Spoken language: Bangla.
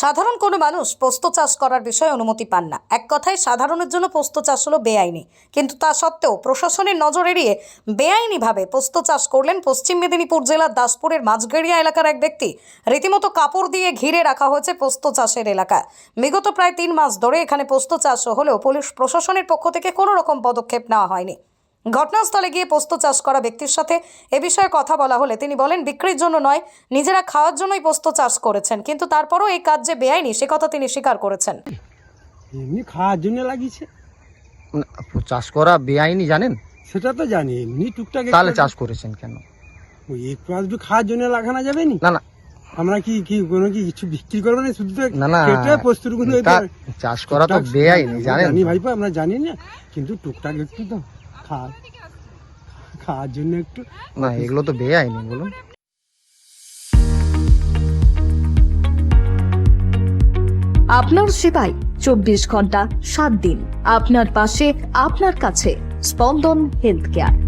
সাধারণ কোনো মানুষ পোস্ত চাষ করার বিষয়ে অনুমতি পান না। এক কথায়, সাধারণের জন্য পোস্ত চাষ হলো বেআইনি। কিন্তু তা সত্ত্বেও প্রশাসনের নজর এড়িয়ে বেআইনিভাবে পোস্ত চাষ করলেন পশ্চিম মেদিনীপুর জেলার দাসপুরের মাঝগেড়িয়া এলাকার এক ব্যক্তি। রীতিমতো কাপড় দিয়ে ঘিরে রাখা হয়েছে পোস্ত চাষের এলাকা। বিগত প্রায় তিন মাস ধরে এখানে পোস্ত চাষ হলেও পুলিশ প্রশাসনের পক্ষ থেকে কোনো রকম পদক্ষেপ নেওয়া হয়নি। ঘটনাস্থলে গিয়ে পোস্ত চাষ করা ব্যক্তির সাথে এ বিষয়ে কথা বলা হলে তিনি বলেন বিক্রির জন্য নয় নিজেরা খাওয়ার জন্যই পোস্ত চাষ করেছেন। কিন্তু তারপরও এই কাজ যে বেআইনি সে কথা তিনি স্বীকার করেছেন। এমনি খাওয়ার জন্য লাগিয়েছে। না, চাষ করা বেআইনি জানেন? সেটা তো জানি। এমনি টুকটাক তাহলে চাষ করেছেন কেন? ওই একটু আধটু খাওয়ার জন্য লাগানো যাবে নি? না না আমরা কি কি কোনো কি কিছু বিক্রি করব না? শুধু তো না না। কেটে প্রস্তুরগুলো তা- চাষ করা তো বেআইনি জানেন? জানি ভাইপো আমরা জানি না। কিন্তু টুকটাক একটু তো খাওয়া খাওয়ার জন্য একটু। না এগুলো তো বেআইনি বলুন। আপনার সেবায় চব্বিশ ঘণ্টা সাত দিন। আপনার পাশে আপনার কাছে স্পন্দন হেলথ কেয়ার।